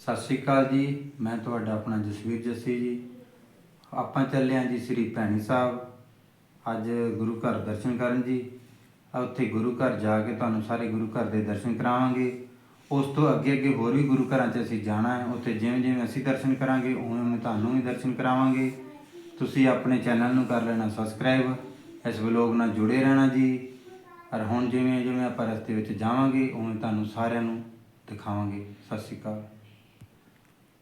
ਸਤਿ ਸ਼੍ਰੀ ਅਕਾਲ ਜੀ। ਮੈਂ ਤੁਹਾਡਾ ਆਪਣਾ ਜਸਵੀਰ ਜੱਸੀ ਜੀ। ਆਪਾਂ ਚੱਲੇ ਹਾਂ ਜੀ ਸ੍ਰੀ ਭੈਣੀ ਸਾਹਿਬ। ਅੱਜ ਗੁਰੂ ਘਰ ਦਰਸ਼ਨ ਕਰਨ ਜੀ। ਉੱਥੇ ਗੁਰੂ ਘਰ ਜਾ ਕੇ ਤੁਹਾਨੂੰ ਸਾਰੇ ਗੁਰੂ ਘਰ ਦੇ ਦਰਸ਼ਨ ਕਰਾਵਾਂਗੇ। ਉਸ ਤੋਂ ਅੱਗੇ ਅੱਗੇ ਹੋਰ ਵੀ ਗੁਰੂ ਘਰਾਂ 'ਚ ਅਸੀਂ ਜਾਣਾ ਹੈ। ਉੱਥੇ ਜਿਵੇਂ ਜਿਵੇਂ ਅਸੀਂ ਦਰਸ਼ਨ ਕਰਾਂਗੇ, ਉਵੇਂ ਉਵੇਂ ਤੁਹਾਨੂੰ ਵੀ ਦਰਸ਼ਨ ਕਰਾਵਾਂਗੇ। ਤੁਸੀਂ ਆਪਣੇ ਚੈਨਲ ਨੂੰ ਕਰ ਲੈਣਾ ਸਬਸਕ੍ਰਾਈਬ। ਇਸ ਵਲੋਗ ਨਾਲ ਜੁੜੇ ਰਹਿਣਾ ਜੀ। ਔਰ ਹੁਣ ਜਿਵੇਂ ਜਿਵੇਂ ਆਪਾਂ ਰਸਤੇ ਵਿੱਚ ਜਾਵਾਂਗੇ, ਉਵੇਂ ਤੁਹਾਨੂੰ ਸਾਰਿਆਂ ਨੂੰ ਦਿਖਾਵਾਂਗੇ। ਸਤਿ ਸ਼੍ਰੀ ਅਕਾਲ।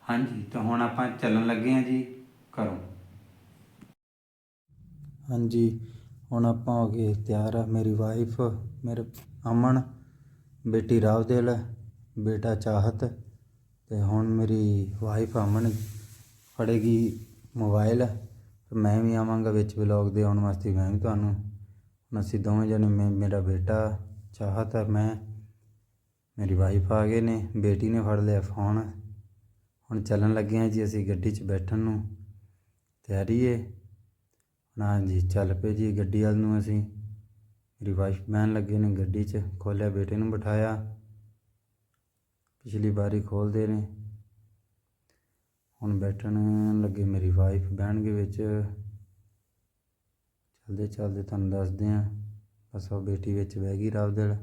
ਹਾਂਜੀ, ਤਾਂ ਹੁਣ ਆਪਾਂ ਚੱਲਣ ਲੱਗੇ ਹਾਂ ਜੀ ਘਰੋਂ। ਹਾਂਜੀ, ਹੁਣ ਆਪਾਂ ਹੋ ਗਏ ਤਿਆਰ ਆ, ਮੇਰੀ ਵਾਈਫ ਮੇਰੇ ਅਮਨ, ਬੇਟੀ ਰਾਵਦੇਲ, ਬੇਟਾ ਚਾਹਤ, ਤੇ ਹੁਣ ਮੇਰੀ ਵਾਈਫ ਅਮਨ ਫੜੇਗੀ ਮੋਬਾਈਲ ਮੈਂ ਵੀ ਆਵਾਂਗਾ ਵਿੱਚ ਵਲੌਗ ਦੇ ਆਉਣ ਵਾਸਤੇ, ਮੈਂ ਵੀ ਤੁਹਾਨੂੰ, ਹੁਣ ਅਸੀਂ ਦੋਵੇਂ ਜਣੇ, ਮੈਂ, ਮੇਰਾ ਬੇਟਾ ਚਾਹਤ ਹੈ ਮੈਂ, ਮੇਰੀ ਵਾਈਫ ਆ ਗਏ ਨੇ, ਬੇਟੀ ਨੇ ਫੜ ਲਿਆ ਫੋਨ ਹੁਣ ਚੱਲਣ ਲੱਗੇ ਹਾਂ ਜੀ ਅਸੀਂ ਗੱਡੀ 'ਚ ਬੈਠਣ ਨੂੰ ਤਿਆਰੀ ਏ। ਹਾਂਜੀ ਚੱਲ ਪਏ ਜੀ ਗੱਡੀ ਵੱਲ ਨੂੰ ਅਸੀਂ। ਮੇਰੀ ਵਾਈਫ ਬਹਿਣ ਲੱਗੇ ਨੇ ਗੱਡੀ 'ਚ ਖੋਲਿਆ ਬੇਟੇ ਨੂੰ ਬਿਠਾਇਆ। ਪਿਛਲੀ ਵਾਰੀ ਖੋਲਦੇ ਨੇ। ਹੁਣ ਬੈਠਣ ਲੱਗੇ ਮੇਰੀ ਵਾਈਫ ਬਹਿਣਗੇ ਵਿੱਚ। ਚਲਦੇ ਚਲਦੇ ਤੁਹਾਨੂੰ ਦੱਸਦੇ ਹਾਂ ਬਸ ਉਹ ਬੇਟੀ ਵਿੱਚ ਬਹਿ ਗਈ ਰਾਵਦਲ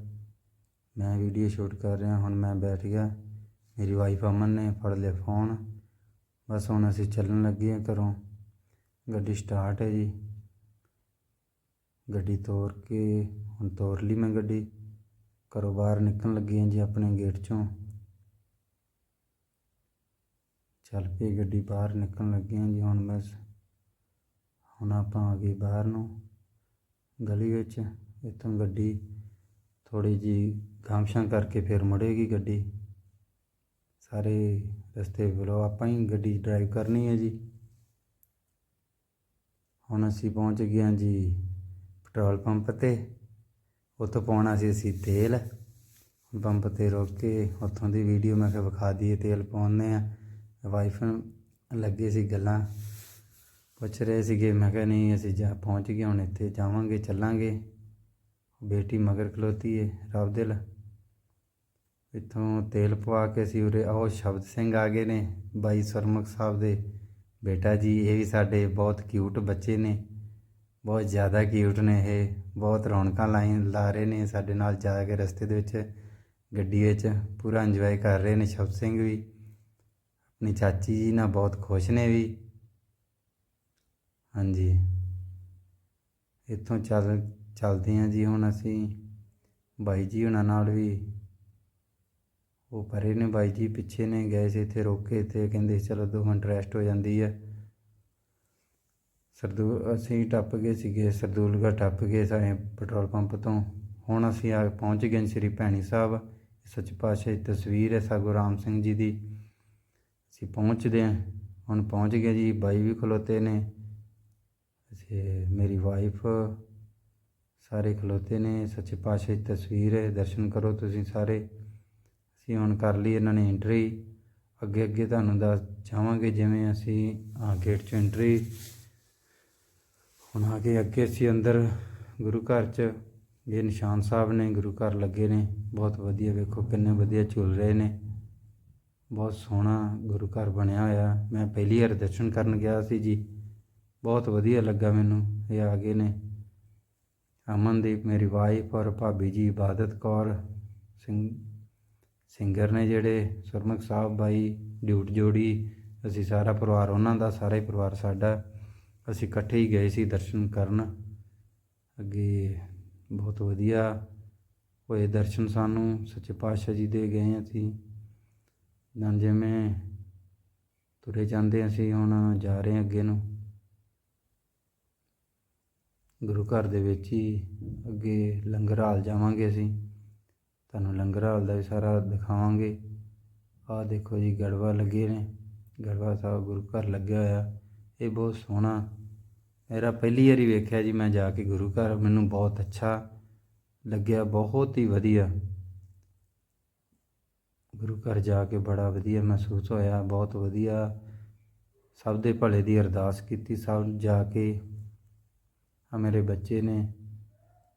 ਮੈਂ ਵੀਡੀਓ ਸ਼ੂਟ ਕਰ ਰਿਹਾ, ਹੁਣ ਮੈਂ ਬੈਠ ਗਿਆ। ਮੇਰੀ ਵਾਈਫ ਅਮਨ ਨੇ ਫੜ ਲਿਆ ਫੋਨ ਬਸ ਹੁਣ ਅਸੀਂ ਚੱਲਣ ਲੱਗੇ ਹਾਂ ਘਰੋਂ ਗੱਡੀ ਸਟਾਰਟ ਹੈ ਜੀ ਗੱਡੀ ਤੋਰ ਕੇ ਹੁਣ ਤੋਰ ਲਈ ਮੈਂ ਗੱਡੀ ਘਰੋਂ ਬਾਹਰ ਨਿਕਲਣ ਲੱਗੇ ਹਾਂ ਜੀ ਆਪਣੇ ਗੇਟ ਚੋਂ ਚੱਲ ਪਈ ਗੱਡੀ ਬਾਹਰ ਨਿਕਲਣ ਲੱਗੇ ਹਾਂ ਜੀ ਹੁਣ ਬਸ ਹੁਣ ਆਪਾਂ ਆ ਗਏ ਬਾਹਰ ਨੂੰ ਗਲੀ ਵਿੱਚ ਇੱਥੋਂ ਗੱਡੀ ਥੋੜੀ ਜੀ ਗਾਮਸ਼ਾਂ ਕਰਕੇ ਫਿਰ ਮੁੜੇਗੀ ਗੱਡੀ ਸਾਰੇ ਰਸਤੇ ਵੱਲੋਂ ਆਪਾਂ ਹੀ ਗੱਡੀ ਡਰਾਈਵ ਕਰਨੀ ਹੈ ਜੀ। ਹੁਣ ਅਸੀਂ ਪਹੁੰਚ ਗਏ ਹਾਂ ਜੀ ਪੈਟਰੋਲ ਪੰਪ ਤੇ। ਉੱਥੋਂ ਪਾਉਣਾ ਸੀ ਅਸੀਂ ਤੇਲ। ਹੁਣ ਪੰਪ ਤੇ ਰੋਕ ਕੇ ਉੱਥੋਂ ਦੀ ਵੀਡੀਓ ਮੈਂ ਕਿਹਾ ਵਿਖਾ ਦਈਏ, ਤੇਲ ਪਾਉਂਦੇ ਆ ਵਾਈਫ ਲੱਗੇ ਸੀ ਗੱਲਾਂ, ਪੁੱਛ ਰਹੇ ਸੀਗੇ, ਮੈਂ ਕਿਹਾ ਨਹੀਂ, ਅਸੀਂ ਜਾ ਪਹੁੰਚ ਗਏ, ਹੁਣ ਇੱਥੇ ਜਾਵਾਂਗੇ, ਚੱਲਾਂਗੇ। ਬੇਟੀ ਮਗਰ ਖਲੋਤੀ ਏ ਰਬਦਿਲ ਇੱਥੋਂ ਤੇਲ ਪਵਾ ਕੇ ਅਸੀਂ ਉਰੇ ਉਹ ਸ਼ਬਦ ਸਿੰਘ ਆ ਗਏ ਨੇ, ਬਾਈ ਸਰਮੁਖ ਸਾਹਿਬ ਦੇ ਬੇਟਾ ਜੀ, ਇਹ ਵੀ ਸਾਡੇ ਬਹੁਤ ਕਿਊਟ ਬੱਚੇ ਨੇ, ਬਹੁਤ ਜ਼ਿਆਦਾ ਕਿਊਟ ਨੇ ਇਹ, ਬਹੁਤ ਰੌਣਕਾਂ ਲਾਈਨ ਲਾ ਰਹੇ ਨੇ, ਸਾਡੇ ਨਾਲ ਜਾ ਕੇ ਰਸਤੇ ਦੇ ਵਿੱਚ, ਗੱਡੀ ਵਿੱਚ ਪੂਰਾ ਇੰਜੋਏ ਕਰ ਰਹੇ ਨੇ ਸ਼ਬਦ ਸਿੰਘ ਵੀ, ਆਪਣੀ ਚਾਚੀ ਜੀ ਨਾਲ ਬਹੁਤ ਖੁਸ਼ ਨੇ ਵੀ। ਹਾਂਜੀ। ਇੱਥੋਂ ਚੱਲ, ਚੱਲਦੇ ਹਾਂ ਜੀ ਹੁਣ ਅਸੀਂ, ਬਾਈ ਜੀ ਉਹਨਾਂ ਨਾਲ ਵੀ। ਉਹ ਪਰੇ ਨੇ, ਬਾਈ ਜੀ ਪਿੱਛੇ ਨੇ, ਗਏ ਸੀ ਇੱਥੇ ਰੋਕੇ ਤੇ ਕਹਿੰਦੇ ਸੀ, ਚਲੋ ਦੋ ਮਿੰਟ ਰੈਸਟ ਹੋ ਜਾਂਦੀ ਹੈ ਸਰਦੂ, ਅਸੀਂ ਟੱਪ ਗਏ ਸੀਗੇ, ਸਰਦੂਲਗੜ੍ਹ ਟੱਪ ਗਏ ਸਾਰੇ ਪੈਟਰੋਲ ਪੰਪ ਤੋਂ। ਹੁਣ ਅਸੀਂ ਆ ਪਹੁੰਚ ਗਏ ਸ੍ਰੀ ਭੈਣੀ ਸਾਹਿਬ। ਸੱਚ ਪਾਤਸ਼ਾਹ ਦੀ ਤਸਵੀਰ ਹੈ ਸਾਗੂ ਰਾਮ ਸਿੰਘ ਜੀ ਦੀ। ਅਸੀਂ ਪਹੁੰਚਦੇ ਹਾਂ। ਹੁਣ ਪਹੁੰਚ ਗਏ ਜੀ, ਬਾਈ ਵੀ ਖਲੋਤੇ ਨੇ। ਤੇ ਮੇਰੀ ਵਾਈਫ ਸਾਰੇ ਖਲੋਤੇ ਨੇ। ਸੱਚੇ ਪਾਤਸ਼ਾਹ ਦੀ ਤਸਵੀਰ ਹੈ, ਦਰਸ਼ਨ ਕਰੋ ਤੁਸੀਂ ਸਾਰੇ। ਅਸੀਂ ਹੁਣ ਕਰ ਲਈ ਇਹਨਾਂ ਨੇ ਐਂਟਰੀ ਅੱਗੇ ਅੱਗੇ ਤੁਹਾਨੂੰ ਦੱਸ ਜਾਵਾਂਗੇ ਜਿਵੇਂ ਅਸੀਂ ਆ ਗੇਟ 'ਚ ਐਂਟਰੀ ਹੁਣ ਆ ਕੇ ਅੱਗੇ ਅਸੀਂ ਅੰਦਰ ਗੁਰੂ ਘਰ 'ਚ, ਇਹ ਨਿਸ਼ਾਨ ਸਾਹਿਬ ਨੇ, ਗੁਰੂ ਘਰ ਲੱਗੇ ਨੇ। ਬਹੁਤ ਵਧੀਆ ਵੇਖੋ ਕਿੰਨੇ ਵਧੀਆ ਝੂਲ ਰਹੇ ਨੇ। ਬਹੁਤ ਸੋਹਣਾ ਗੁਰੂ ਘਰ ਬਣਿਆ ਹੋਇਆ। ਮੈਂ ਪਹਿਲੀ ਵਾਰ ਦਰਸ਼ਨ ਕਰਨ ਗਿਆ ਸੀ ਜੀ। ਬਹੁਤ ਵਧੀਆ ਲੱਗਾ ਮੈਨੂੰ, ਇਹ ਆ ਗਏ ਨੇ। ਅਮਨਦੀਪ ਮੇਰੀ ਵਾਈਫ ਔਰ ਭਾਬੀ ਜੀ, ਇਬਾਦਤ ਕੌਰ, ਸਿੰਘ ਸਿੰਗਰ ਨੇ ਜਿਹੜੇ ਸੁਰਮੁਖ ਸਾਹਿਬ ਬਾਈ, ਡਿਊਟ ਜੋੜੀ, ਅਸੀਂ ਸਾਰਾ ਪਰਿਵਾਰ, ਉਹਨਾਂ ਦਾ ਸਾਰਾ ਹੀ ਪਰਿਵਾਰ ਸਾਡਾ, ਅਸੀਂ ਇਕੱਠੇ ਹੀ ਗਏ ਸੀ ਦਰਸ਼ਨ ਕਰਨ। ਅੱਗੇ ਬਹੁਤ ਵਧੀਆ ਹੋਏ ਦਰਸ਼ਨ ਸਾਨੂੰ, ਸੱਚੇ ਪਾਤਸ਼ਾਹ ਜੀ ਦੇ ਗਏ ਅਸੀਂ। ਨਾ ਜਿਵੇਂ ਤੁਰੇ ਜਾਂਦੇ ਅਸੀਂ, ਹੁਣ ਜਾ ਰਹੇ ਹਾਂ ਅੱਗੇ ਨੂੰ। ਗੁਰੂ ਘਰ ਦੇ ਵਿੱਚ ਹੀ ਅੱਗੇ ਲੰਗਰ ਹਾਲ ਜਾਵਾਂਗੇ ਅਸੀਂ। ਤੁਹਾਨੂੰ ਲੰਗਰ ਹਾਲ ਦਾ ਵੀ ਸਾਰਾ ਦਿਖਾਵਾਂਗੇ। ਆਹ ਦੇਖੋ ਜੀ, ਗੜਵਾ ਲੱਗੇ ਨੇ। ਗੜਵਾ ਸਾਹਿਬ ਗੁਰੂ ਘਰ ਲੱਗਿਆ ਹੋਇਆ। ਇਹ ਬਹੁਤ ਸੋਹਣਾ। ਮੇਰਾ ਪਹਿਲੀ ਵਾਰੀ ਵੇਖਿਆ ਜੀ ਮੈਂ ਜਾ ਕੇ ਗੁਰੂ ਘਰ। ਮੈਨੂੰ ਬਹੁਤ ਅੱਛਾ ਲੱਗਿਆ, ਬਹੁਤ ਹੀ ਵਧੀਆ। ਗੁਰੂ ਘਰ ਜਾ ਕੇ ਬੜਾ ਵਧੀਆ ਮਹਿਸੂਸ ਹੋਇਆ, ਬਹੁਤ ਵਧੀਆ। ਸਭ ਦੇ ਭਲੇ ਦੀ ਅਰਦਾਸ ਕੀਤੀ, ਸਭ ਜਾ ਕੇ। ਆ ਮੇਰੇ ਬੱਚੇ ਨੇ।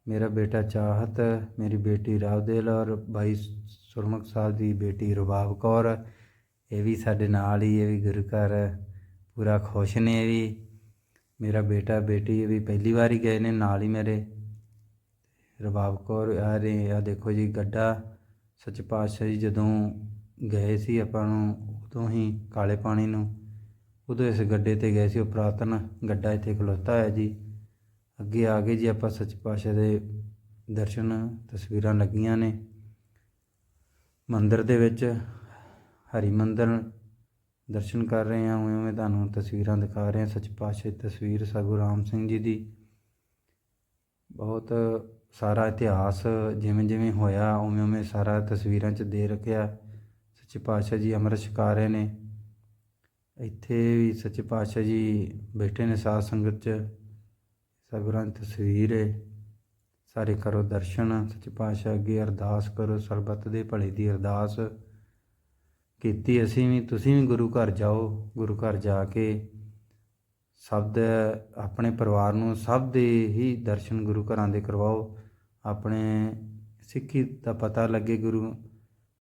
ਮੇਰਾ ਬੇਟਾ ਚਾਹਤ, ਮੇਰੀ ਬੇਟੀ ਰਾਵਦੇਲ ਔਰ ਬਾਈ ਸੁਰਮੁਖ ਸਾਹਿਬ ਦੀ ਬੇਟੀ ਰਬਾਬ ਕੌਰ, ਇਹ ਵੀ ਸਾਡੇ ਨਾਲ ਹੀ, ਇਹ ਵੀ ਗੁਰੂ ਘਰ ਪੂਰਾ ਖੁਸ਼ ਨੇ ਇਹ ਵੀ। ਮੇਰਾ ਬੇਟਾ, ਬੇਟੀ ਇਹ ਵੀ ਪਹਿਲੀ ਵਾਰ ਹੀ ਗਏ ਨੇ, ਨਾਲ ਹੀ ਮੇਰੇ। ਰਬਾਬ ਕੌਰ ਆ ਰਹੇ ਆ ਦੇਖੋ ਜੀ ਗੱਡਾ। ਸੱਚ ਪਾਤਸ਼ਾਹ ਜੀ ਜਦੋਂ ਗਏ ਸੀ ਆਪਾਂ ਨੂੰ, ਉਦੋਂ ਹੀ ਕਾਲੇ ਪਾਣੀ ਨੂੰ, ਉਦੋਂ ਇਸ ਗੱਡੇ ਤੇ ਗਏ ਸੀ, ਉਹ ਪੁਰਾਤਨ ਗੱਡਾ ਇੱਥੇ ਖਲੋਤਾ ਹੈ ਜੀ। ਅੱਗੇ ਆ ਕੇ ਜੀ ਆਪਾਂ ਸੱਚ ਪਾਤਸ਼ਾਹ ਦੇ ਦਰਸ਼ਨ ਤਸਵੀਰਾਂ ਲੱਗੀਆਂ ਨੇ, ਮੰਦਿਰ ਦੇ ਵਿੱਚ ਹਰੀ ਮੰਦਰ ਦਰਸ਼ਨ ਕਰ ਰਹੇ ਹਾਂ, ਉਵੇਂ ਉਵੇਂ ਤੁਹਾਨੂੰ ਤਸਵੀਰਾਂ ਦਿਖਾ ਰਹੇ ਹਾਂ। ਸੱਚ ਪਾਤਸ਼ਾਹ ਦੀ ਤਸਵੀਰ ਸਗੁਰੂ ਰਾਮ ਸਿੰਘ ਜੀ ਦੀ। ਬਹੁਤ ਸਾਰਾ ਇਤਿਹਾਸ ਜਿਵੇਂ ਜਿਵੇਂ ਹੋਇਆ, ਉਵੇਂ ਉਵੇਂ ਸਾਰਾ ਤਸਵੀਰਾਂ 'ਚ ਦੇ ਰੱਖਿਆ। ਸੱਚੇ ਪਾਤਸ਼ਾਹ ਜੀ ਅੰਮ੍ਰਿਤ ਛਕਾ ਰਹੇ ਨੇ। ਇੱਥੇ ਵੀ ਸੱਚੇ ਪਾਤਸ਼ਾਹ ਜੀ ਬੈਠੇ ਨੇ ਸਾਧ ਸੰਗਤ 'ਚ। ਸਗੁਰਾਂ ਦੀ ਤਸਵੀਰ ਹੈ ਸਾਰੇ ਕਰੋ ਦਰਸ਼ਨ, ਸੱਚੇ ਪਾਤਸ਼ਾਹ ਅੱਗੇ ਅਰਦਾਸ ਕਰੋ, ਸਰਬੱਤ ਦੇ ਭਲੇ ਦੀ ਅਰਦਾਸ। ਕੀਤੀ ਅਸੀਂ ਵੀ, ਤੁਸੀਂ ਵੀ ਗੁਰੂ ਘਰ ਜਾਓ, ਗੁਰੂ ਘਰ ਜਾ ਕੇ ਸਭ ਦੇ, ਆਪਣੇ ਪਰਿਵਾਰ ਨੂੰ ਸਭ ਦੇ ਹੀ ਦਰਸ਼ਨ ਗੁਰੂ ਘਰਾਂ ਦੇ ਕਰਵਾਓ। ਆਪਣੇ ਸਿੱਖੀ ਦਾ ਪਤਾ ਲੱਗੇ ਗੁਰੂ